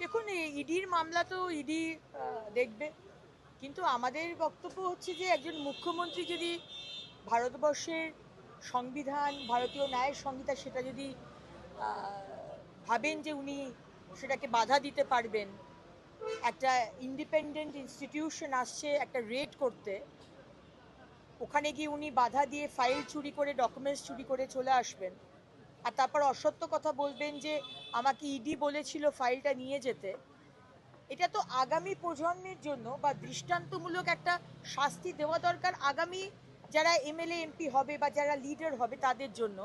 দেখুন ইডির মামলা তো ইডি দেখবে। কিন্তু আমাদের বক্তব্য হচ্ছে যে, একজন মুখ্যমন্ত্রী যদি ভারতবর্ষের সংবিধান, ভারতীয় ন্যায় সংহিতা সেটা যদি ভাবেন যে উনি সেটাকে বাধা দিতে পারবেন, একটা ইন্ডিপেন্ডেন্ট ইনস্টিটিউশন আসছে, একটা রেড করতে, ওখানে গিয়ে উনি বাধা দিয়ে ফাইল চুরি করে ডকুমেন্টস চুরি করে চলে আসবেন আর তারপর অসত্য কথা বলবেন যে আমাকে ইডি বলেছিল ফাইলটা নিয়ে যেতে। এটা তো আগামী প্রজন্মের জন্য বা দৃষ্টান্তমূলক একটা শাস্তি দেওয়া দরকার আগামী যারা এমএলএ, এমপি হবে বা যারা লিডার হবে তাদের জন্য।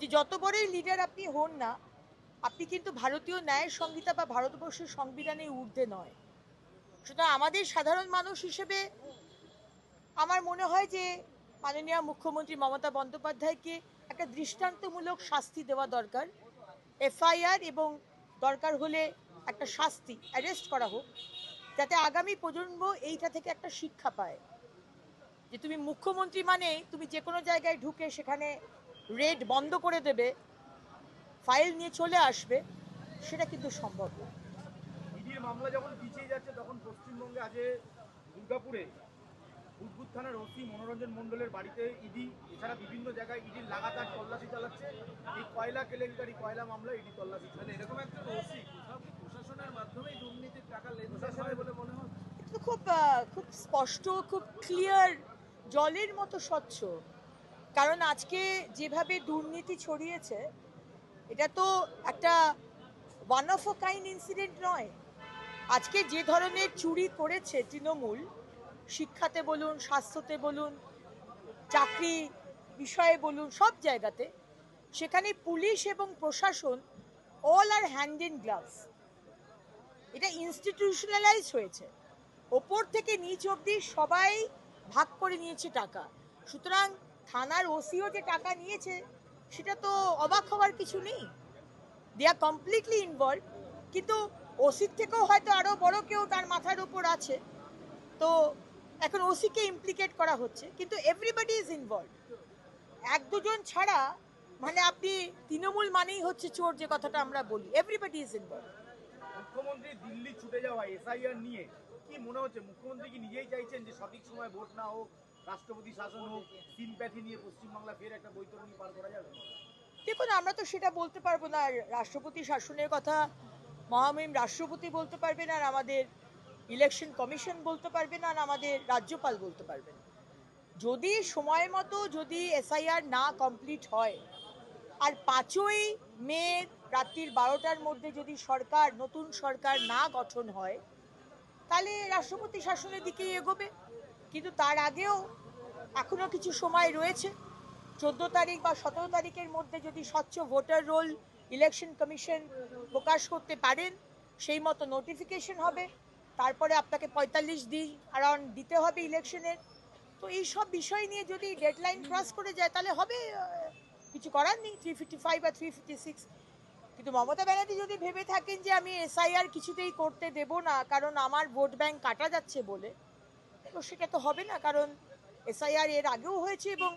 যে যত বড়ই লিডার আপনি হন না, আপনি কিন্তু ভারতীয় ন্যায় সংহিতা বা ভারতবর্ষের সংবিধানের ঊর্ধ্বে নয়। সুতরাং আমাদের সাধারণ মানুষ হিসেবে আমার মনে হয় যে মাননীয় মুখ্যমন্ত্রী মমতা বন্দ্যোপাধ্যায়কে একটা দৃষ্টান্তমূলক শাস্তি দেওয়া দরকার। এফআইআর এবং দরকার হলে একটা শাস্তি অ্যারেস্ট করা হোক, যাতে আগামী প্রজন্ম এইটা থেকে একটা শিক্ষা পায়। যে তুমি মুখ্যমন্ত্রী মানে তুমি যে কোনো জায়গায় ঢুকে সেখানে রেড বন্ধ করে দেবে, ফাইল নিয়ে চলে আসবে, সেটা কিন্তু সম্ভব না। মামলা যখন পিছিয়ে যাচ্ছে, তখন পশ্চিমবঙ্গে আজ দুর্গাপুরে বুদবুদ থানার ওসি মনোরঞ্জন মণ্ডলের বাড়িতে ইডি এছাড়া বিভিন্ন জায়গায় ইডির লাগাতার তল্লাশি চালাচ্ছে। এই কয়লা কেলেঙ্কারি কয়লা মামলা ইডি তল্লাশি মানে এরকম একটা ওসি প্রশাসনের মাধ্যমেই দুর্নীতির টাকা লেনদেন হয় বলে মনে হয়? এটা তো খুব খুব স্পষ্ট খুব ক্লিয়ার জলের মতো স্বচ্ছ। কারণ আজকে যেভাবে দুর্নীতি ছড়িয়েছে এটা তো একটা one of a kind incident নয়। আজকে যে ধরনের চুরি করেছে তৃণমূল শিক্ষাতে বলুন, স্বাস্থ্যতে বলুন, চাকরি বিষয়ে বলুন, সব জায়গাতে, সেখানে পুলিশ এবং প্রশাসন all are hand in gloves এটা ইনস্টিটিউশনালাইজ হয়েছে। ওপর থেকে নিচ অবধি সবাই ভাগ করে নিয়েছে টাকা। সুতরাং থানার ওসিও যে টাকা নিয়েছে, সেটা তো অবাক হওয়ার কিছু নেই। দে আর কমপ্লিটলি ইনভলভ কিন্তু ওসির থেকেও হয়তো আরও বড় কেউ তার মাথার উপর আছে। তো এখন ওসিকে ইমপ্লিকেট করা হচ্ছে কিন্তু এভরিবাডি ইজ ইনভলভ এক দুজন ছাড়া মানে আপনি তৃণমূল মানেই হচ্ছে চোর যে কথাটা আমরা বলি এভরিবডি ইজ ইনভলভ মুখ্যমন্ত্রী দিল্লি ছুটে যাওয়া এসআইআর নিয়ে কি মনে হচ্ছে? মুখ্যমন্ত্রী কি নিজেই চাইছেন যে সঠিক সময় ভোট না হোক রাষ্ট্রপতি শাসন হোক সিম্প্যাথি নিয়ে পশ্চিমবাংলা ফের একটা বৈতরণী পার করা যাবে? দেখুন আমরা তো সেটা বলতে পারব না। আর রাষ্ট্রপতি শাসনের কথা মহামহিম রাষ্ট্রপতি বলতে পারবেন আর আমাদের ইলেকশন কমিশন বলতে পারবেন আর আমাদের রাজ্যপাল বলতে পারবেন। যদি সময় মতো যদি এসআইআর না কমপ্লিট হয়, আর পাঁচই মে রাত্রির বারোটার মধ্যে যদি সরকার, নতুন সরকার না গঠন হয়, তাহলে রাষ্ট্রপতি শাসনের দিকেই এগোবে। কিন্তু তার আগেও এখনও কিছু সময় রয়েছে। চোদ্দ তারিখ বা সতেরো তারিখের মধ্যে যদি স্বচ্ছ ভোটার রোল ইলেকশন কমিশন প্রকাশ করতে পারেন, সেই মতো নোটিফিকেশন হবে। তারপরে আপনাকে পঁয়তাল্লিশ দিন অ্যারাউন্ড দিতে হবে ইলেকশনের। তো এই সব বিষয় নিয়ে যদি ডেডলাইন ক্রস করে যায়, তাহলে হবে কিছু করার নেই থ্রি ফিফটি ফাইভ বা থ্রি ফিফটি সিক্স কিন্তু মমতা ব্যানার্জি যদি ভেবে থাকেন যে আমি এসআইআর কিছুতেই করতে দেব না, কারণ আমার ভোট ব্যাংক কাটা যাচ্ছে বলে, তো সেটা তো হবে না, কারণ এসআইআর এর আগেও হয়েছে এবং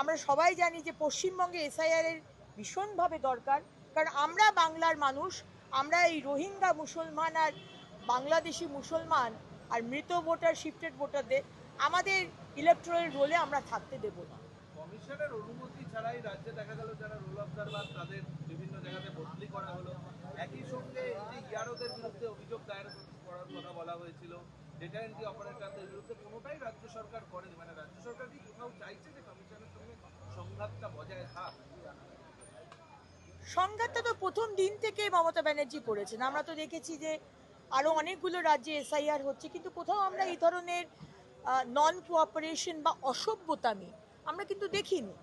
আমরা সবাই জানি যে পশ্চিমবঙ্গে এসআইআর এর ভীষণভাবে দরকার। কারণ আমরা বাংলার মানুষ, আমরা এই রোহিঙ্গা, মুসলমান আর বাংলাদেশি মুসলমান আর মৃত ভোটার শিফটেড ভোটারদের আমাদের ইলেকট্রাল রোলে আমরা থাকতে দেব না। কমিশনের অনুমতি ছাড়াই রাজ্যে দেখা গেল যারা রোল অবজারভার তাদের বিভিন্ন জায়গাতে বদলি করা হলো। একই সঙ্গে যে ইয়ারোদের বিরুদ্ধে অভিযোগ দায়ের করার কথা বলা হয়েছিল। ডেটা এন্ট্রি অপারেটরদের বিরুদ্ধে কোনোটাই রাজ্য সরকার করেনি মানে রাজ্য সরকার কি কোথাও চাইছে যে কমিশনের সঙ্গে সংঘাতটা বজায় থাক? সংঘাতটা তো প্রথম দিন থেকে মমতা ব্যানার্জি করেছেন। আমরা তো দেখেছি যে আরও অনেকগুলো রাজ্যে এসআইআর হচ্ছে, কিন্তু কোথাও আমরা এই ধরনের নন কোঅপারেশন বা অসভ্যতামি আমরা কিন্তু দেখিনি।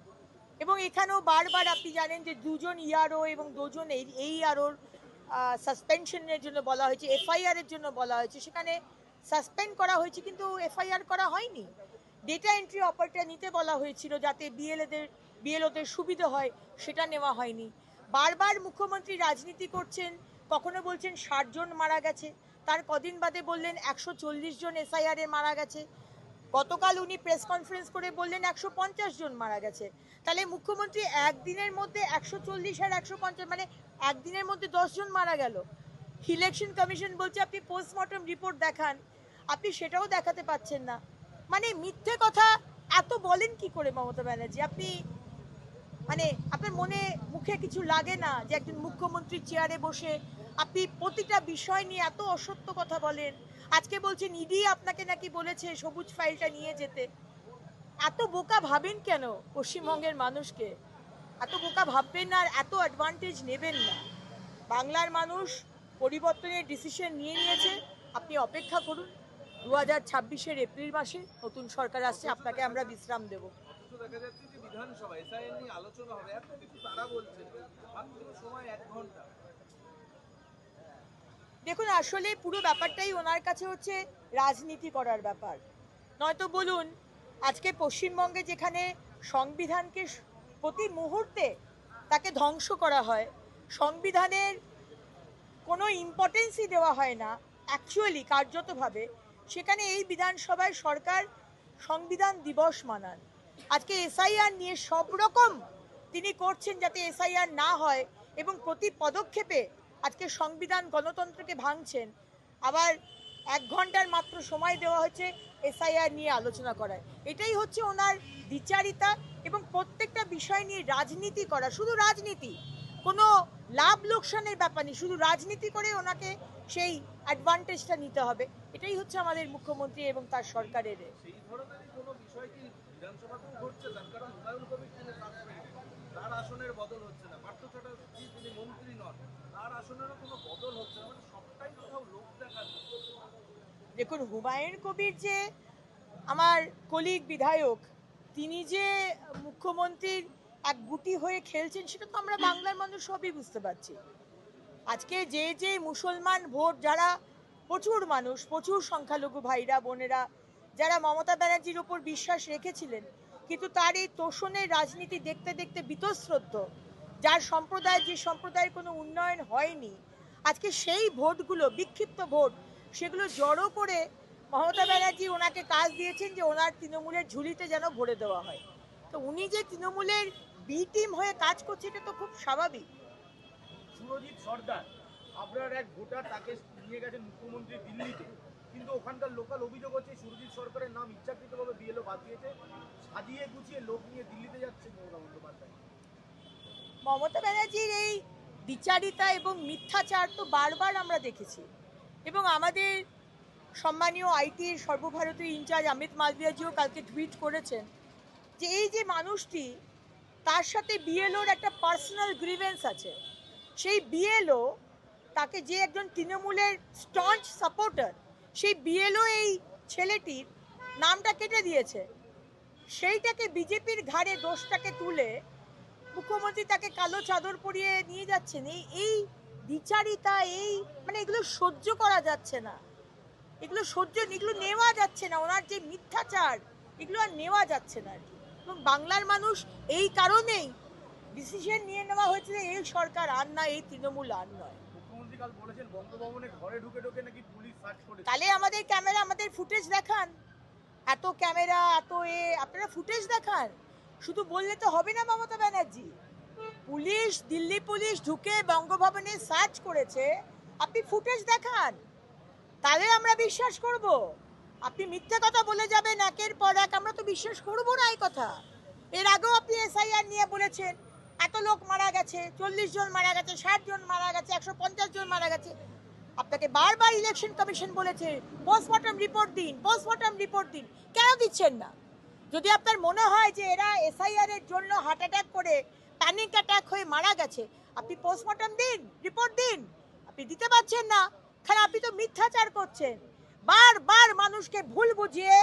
এবং এখানেও বারবার আপনি জানেন যে দুজন ইয়ারও এবং দুজন এই এই ইয়ারোর সাসপেনশনের জন্য বলা হয়েছে এফআইআর এর জন্য বলা হয়েছে, সেখানে সাসপেন্ড করা হয়েছে, কিন্তু এফআইআর করা হয়নি। ডেটা এন্ট্রি অপারেটর নিতে বলা হয়েছিল যাতে বিএলএদের বিএলওদের সুবিধা হয়, সেটা নেওয়া হয়নি। বারবার মুখ্যমন্ত্রী রাজনীতি করছেন কখনো বলছেন ষাট জন মারা গেছে? তার কদিন বাদে বললেন একশো চল্লিশ জন এসআইআর মারা গেছে। গতকাল উনি প্রেস কনফারেন্স করে বললেন একশো পঞ্চাশ জন মারা গেছে। তাহলে মুখ্যমন্ত্রী একদিনের মধ্যে একশো চল্লিশ আর একশো পঞ্চাশ মানে একদিনের মধ্যে দশ জন মারা গেল। ইলেকশন কমিশন বলছে আপনি পোস্টমর্টম রিপোর্ট দেখান। আপনি সেটাও দেখাতে পাচ্ছেন না। মানে মিথ্যে কথা এত বলেন কি করে মমতা ব্যানার্জি? আপনি মানে আপনার মনে, মুখে কিছু লাগে না যে একজন মুখ্যমন্ত্রী চেয়ারে বসে আপনি প্রতিটা বিষয় নিয়ে এত অসত্য কথা বলেন। আজকে বলছেন ইডি আপনাকে নাকি বলেছে সবুজ ফাইলটা নিয়ে যেতে। এত বোকা ভাবেন কেন পশ্চিমবঙ্গের মানুষকে? এত বোকা ভাববেন না আর এত অ্যাডভান্টেজ নেবেন না। বাংলার মানুষ পরিবর্তনের ডিসিশন নিয়ে নিয়েছে। আপনি অপেক্ষা করুন দু হাজার ছাব্বিশের এপ্রিল মাসে নতুন সরকার আসছে, আপনাকে আমরা বিশ্রাম দেবো। বিধানসভা নিয়ে আলোচনা হবে, এত কিছু তারা বলছে মাত্র সময় এক ঘণ্টা। দেখুন, আসলে পুরো ব্যাপারটাই ওনার কাছে হচ্ছে রাজনীতি করার ব্যাপার। নয়তো বলুন, আজকে পশ্চিমবঙ্গে যেখানে সংবিধানকে প্রতি মুহূর্তে তাকে ধ্বংস করা হয়, সংবিধানের কোনো ইম্পর্টেন্সই দেওয়া হয় না অ্যাকচুয়ালি কার্যতভাবে, সেখানে এই বিধানসভায় সরকার সংবিধান দিবস মানান। আজকে এসআইআর নিয়ে সব রকম তিনি করছেন যাতে এসআইআর না হয় এবং প্রতি পদক্ষেপে আজকে সংবিধান গণতন্ত্রকে ভাঙছেন। আবার এক ঘণ্টার মাত্র সময় দেওয়া হচ্ছে এসআইআর নিয়ে আলোচনা করায়। এটাই হচ্ছে ওনার বিচারিতা এবং প্রত্যেকটা বিষয় নিয়ে রাজনীতি করা। শুধু রাজনীতি, কোনো লাভ লোকসানের ব্যাপার নেই। শুধু রাজনীতি করে ওনাকে সেই অ্যাডভান্টেজটা নিতে হবে। এটাই হচ্ছে আমাদের মুখ্যমন্ত্রী এবং তার সরকারের আসনের বদল হচ্ছে না। পার্থ তিনি মন্ত্রী নন আসনেরও কোনো বদল হচ্ছে না মানে সবটাই কোথাও লোক দেখানো দেখুন, হুমায়ুন কবির যে আমার কলিগ বিধায়ক, তিনি যে মুখ্যমন্ত্রীর এক গুটি হয়ে খেলছেন, সেটা তো আমরা বাংলার মানুষ সবই বুঝতে পারছি। আজকে যে যে মুসলমান ভোট, যারা প্রচুর মানুষ, প্রচুর সংখ্যালঘু ভাইরা, বোনেরা, যারা মমতা ব্যানার্জির ওপর বিশ্বাস রেখেছিলেন, কিন্তু তার এই তোষণের রাজনীতি দেখতে দেখতে বীতশ্রদ্ধ যার সম্প্রদায়, যে সম্প্রদায়ের কোনো উন্নয়ন হয়নি, আজকে সেই ভোটগুলো, বিক্ষিপ্ত ভোট, সেগুলো জড়ো করে মমতা ব্যানার্জি ওনাকে কাজ দিয়েছেন যে ওনার তৃণমূলের ঝুলিতে যেন ভরে দেওয়া হয়। তো উনি যে তৃণমূলের বি টিম হয়ে কাজ করছে, এটা তো খুব স্বাভাবিক। সুরজিৎ সর্দার, আপনার এক ভোটার তাকে নিয়ে গেছেন মুখ্যমন্ত্রী দিল্লিতে, কিন্তু ওখানকার লোকাল অভিযোগ হচ্ছে সুরজিৎ সরকারের নাম ইচ্ছাকৃতভাবে বিএলও বাদ দিয়েছে, সাজিয়ে গুছিয়ে লোক নিয়ে দিল্লিতে যাচ্ছে মমতা বন্দ্যোপাধ্যায়। মমতা ব্যানার্জির এই বিচারিতা এবং মিথ্যাচার তো বারবার আমরা দেখেছি। এবং আমাদের সম্মানীয় আইটির সর্বভারতীয় ইনচার্জ অমিত মালভিয়াজিও কালকে টুইট করেছেন যে এই যে মানুষটি, তার সাথে বিএলওর একটা পার্সোনাল গ্রিভেন্স আছে। সেই বিএলও তাকে যে একজন তৃণমূলের স্টঞ্চ সাপোর্টার, সেই বিএলও এই ছেলেটির নামটা কেটে দিয়েছে। সেইটাকে বিজেপির ঘাড়ে দোষটাকে তুলে মুখ্যমন্ত্রী তাকে কালো চাদর পরিয়ে নিয়ে যাচ্ছেন। এই এই বিচারিতা এই মানে এগুলো সহ্য করা যাচ্ছে না। এগুলো সহ্য এগুলো নেওয়া যাচ্ছে না। ওনার যে মিথ্যাচার এগুলো আর নেওয়া যাচ্ছে না আর কি। এবং বাংলার মানুষ এই কারণেই ডিসিশন নিয়ে নেওয়া হয়েছে যে এই সরকার আর না এই তৃণমূল আর নয়। তাহলে আমাদের ক্যামেরা আমাদের ফুটেজ দেখান। এত ক্যামেরা এত এ আপনারা ফুটেজ দেখান। শুধু বললে তো হবে না মমতা ব্যানার্জি। পুলিশ, দিল্লি পুলিশ ঢুকে বঙ্গভবনে সার্চ করেছে, আপনি ফুটেজ দেখান। তাহলে আমরা বিশ্বাস করব। আপনি মিথ্যে কথা বলে যাবেন একের পর এক, আমরা তো বিশ্বাস করব না এই কথা। এর আগেও আপনি এসআইআর নিয়ে বলেছেন, এত লোক মারা গেছে, চল্লিশ জন মারা গেছে, ষাট জন মারা গেছে, একশো পঞ্চাশ জন মারা গেছে। আপনাকে বারবার ইলেকশন কমিশন বলেছে পোস্টমর্টম রিপোর্ট দিন পোস্টমর্টম রিপোর্ট দিন, কেন দিচ্ছেন না? যদি আপনার মনে হয় যে এরা এসআইআর এর জন্য হার্ট অ্যাটাক করে প্যানিক অ্যাটাক হয়ে মারা গেছে, আপনি পোস্টমর্টম দিন রিপোর্ট দিন। আপনি দিতে পারছেন না। কারণ আপনি তো মিথ্যাচার করছেন। বারবার মানুষকে ভুল বুঝিয়ে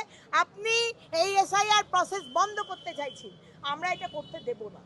আপনি এই এসআইআর প্রসেস বন্ধ করতে চাইছেন। আমরা এটা করতে দেব না।